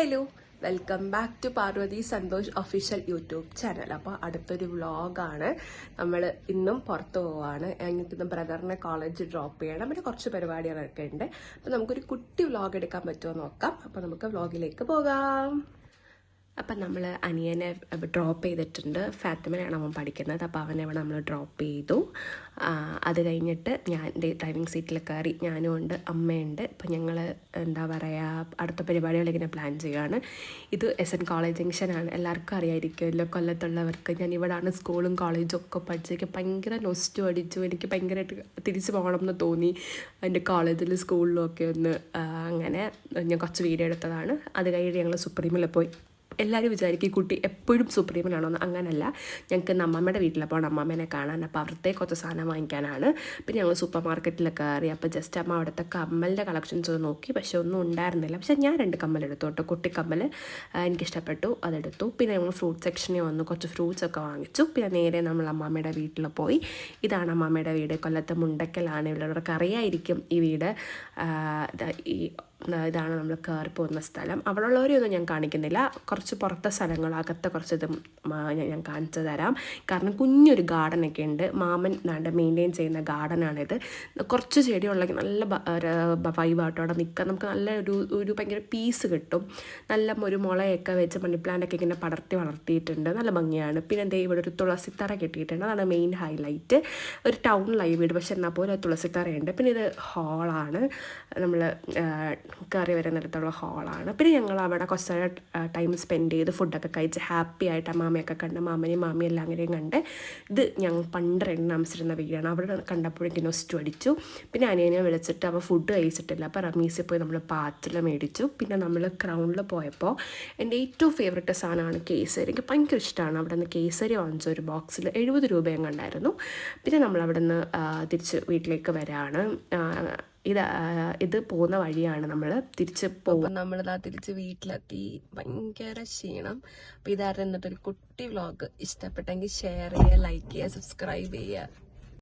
Hello welcome back to Parvathy Santhosh official YouTube channel അപ്പോൾ അടുത്തൊരു വ്ളോഗാണ് നമ്മൾ ഇന്നും പുറത്തു പോവാണ്. ഞങ്ങൾക്ക് ഇന്ന് ബ്രദറിനെ കോളേജ് ഡ്രോപ്പ് ചെയ്യണം. പിന്നെ കുറച്ച് പരിപാടികളൊക്കെ ഉണ്ട്. അപ്പോൾ നമുക്കൊരു കുട്ടി വ്ളോഗ് എടുക്കാൻ പറ്റുമോ നോക്കാം. അപ്പോൾ നമുക്ക് വ്ളോഗിലേക്ക് പോകാം. അപ്പം നമ്മൾ അനിയനെ ഡ്രോപ്പ് ചെയ്തിട്ടുണ്ട്. ഫാത്തിമയിലാണ് അവൻ പഠിക്കുന്നത്. അപ്പോൾ അവനെ അവിടെ നമ്മൾ ഡ്രോപ്പ് ചെയ്തു. അത് കഴിഞ്ഞിട്ട് ഞാൻ ഡ്രൈവിംഗ് സീറ്റിൽ കയറി ഞാനും ഉണ്ട് അമ്മയുണ്ട്. അപ്പം ഞങ്ങൾ എന്താ പറയുക അടുത്ത പരിപാടികൾ ഇങ്ങനെ പ്ലാൻ ചെയ്യുകയാണ് ഇത് എസ് എൻ കോളേജ് ജംഗ്ഷനാണ് എല്ലാവർക്കും അറിയായിരിക്കുമല്ലോ കൊല്ലത്തുള്ളവർക്ക്. ഞാൻ ഇവിടെയാണ് സ്കൂളും കോളേജും ഒക്കെ പഠിച്ചത്. ഭയങ്കര നൊസ്റ്റു അടിച്ചു. എനിക്ക് ഭയങ്കരമായിട്ട് തിരിച്ചു പോകണം എന്ന് തോന്നി എന്റെ കോളേജിൽ സ്കൂളിലും ഒക്കെ ഒന്ന് അങ്ങനെ ഞാൻ കുറച്ച് വീഡിയോ എടുത്തതാണ്. അത് കഴിഞ്ഞ് ഞങ്ങൾ സുപ്രീമിൽ പോയി. എല്ലാവരും വിചാരിക്കും കുട്ടി എപ്പോഴും സുപ്രീമിലാണോ എന്ന്. അങ്ങനല്ല. ഞങ്ങൾക്ക് അമ്മമ്മയുടെ വീട്ടിൽ അപ്പോൾ അമ്മമ്മേനെ കാണാൻ അപ്പോൾ അവിടുത്തെ കുറച്ച് സാധനം വാങ്ങിക്കാനാണ്. പിന്നെ ഞങ്ങൾ സൂപ്പർ മാർക്കറ്റിൽ കയറി അപ്പോൾ ജസ്റ്റ് അമ്മ അവിടുത്തെ കമ്മലിന്റെ കളക്ഷൻസ് ഒന്ന് നോക്കി. പക്ഷെ ഒന്നും ഉണ്ടായിരുന്നില്ല. പക്ഷെ ഞാൻ രണ്ട് കമ്മൽ എടുത്തു കേട്ടോ. കുട്ടിക്കമ്മൽ കമ്മൽ എനിക്കിഷ്ടപ്പെട്ടു. അതെടുത്തു. പിന്നെ ഞങ്ങൾ ഫ്രൂട്ട് സെക്ഷനിൽ വന്നു. കുറച്ച് ഫ്രൂട്ട്സ് ഒക്കെ വാങ്ങിച്ചു. പിന്നെ നേരെ നമ്മൾ അമ്മാമ്മയുടെ വീട്ടിൽ പോയി. ഇതാണ് അമ്മാമ്മയുടെ വീട്. കൊല്ലത്തെ മുണ്ടക്കലാണ് ഇവരുള്ളവർക്ക് അറിയായിരിക്കും ഈ വീട്. ഈ ഇതാണ് നമ്മൾ കയറി പോകുന്ന സ്ഥലം. അവിടെ ഉള്ളവരെയൊന്നും ഞാൻ കാണിക്കുന്നില്ല. കുറച്ച് പുറത്തെ സ്ഥലങ്ങൾ അകത്തെ കുറച്ച് ഇത് ഞാൻ കാണിച്ചു തരാം. കാരണം കുഞ്ഞൊരു ഗാർഡനൊക്കെ ഉണ്ട്. മാമൻ നാണ്ട് മെയിന്റെയിൻ ചെയ്യുന്ന ഗാർഡനാണിത്. കുറച്ച് ചെടിയുള്ളെങ്കിൽ നല്ല വൈബായിട്ട് അവിടെ നിൽക്കാൻ നമുക്ക് നല്ല ഒരു ഒരു ഭയങ്കര പീസ് കിട്ടും. നല്ല ഒരു മുളയൊക്കെ വെച്ച് മണി പ്ലാന്റൊക്കെ ഇങ്ങനെ പടർത്തി വളർത്തിയിട്ടുണ്ട്. നല്ല ഭംഗിയാണ്. പിന്നെ ദേ ഇവിടെ ഒരു തുളസിത്തറ കിട്ടിയിട്ടുണ്ട്. അതാണ് മെയിൻ ഹൈലൈറ്റ് ഒരു ടൗണിലായി വീട് പക്ഷെ എന്നാൽ പോലും തുളസിത്തറയുണ്ട്. പിന്നെ ഇത് ഹാളാണ് നമ്മൾ കയറി വരുന്നിടത്തുള്ള ഹാളാണ് പിന്നെ ഞങ്ങൾ അവിടെ കുറച്ച് ടൈം സ്പെൻഡ് ചെയ്ത് ഫുഡൊക്കെ കഴിച്ച് ഹാപ്പി ആയിട്ട് മാമയൊക്കെ കണ്ട് മാമനെയും മാമിയും എല്ലാം അങ്ങനെയും കണ്ട് ഇത് ഞങ്ങൾ പണ്ട് രണ്ട് താമസിച്ചിരുന്ന വീടാണ്. അവിടെ കണ്ടപ്പോഴേക്കും നൊസ്റ്റു അടിച്ചു. പിന്നെ അനിയനെ വിളിച്ചിട്ട് അവ ഫുഡ് കഴിച്ചിട്ടില്ല. അപ്പോൾ റമീസിൽ പോയി നമ്മൾ പാത്രം മേടിച്ചു. പിന്നെ നമ്മൾ ക്രൗണിൽ പോയപ്പോൾ എന്റെ ഏറ്റവും ഫേവററ്റ് സാധനമാണ് കേസരി. എനിക്ക് ഭയങ്കര ഇഷ്ടമാണ് അവിടെ നിന്ന് കേസരി വാങ്ങിച്ച ഒരു ബോക്സിൽ എഴുപത് രൂപയും കണ്ടായിരുന്നു പിന്നെ നമ്മൾ അവിടെ നിന്ന് തിരിച്ച് വീട്ടിലേക്ക് വരാണ്. ഇത് ഇത് പോകുന്ന വഴിയാണ് നമ്മൾ തിരിച്ച് പോകും നമ്മളിതാ തിരിച്ച് വീട്ടിലെത്തി. ഭയങ്കര ക്ഷീണം. അപ്പോൾ ഇതായിരുന്നു എന്നിട്ടൊരു കുട്ടി വ്ളോഗ് ഇഷ്ടപ്പെട്ടെങ്കിൽ ഷെയർ ചെയ്യുക ലൈക്ക് ചെയ്യുക സബ്സ്ക്രൈബ് ചെയ്യുക.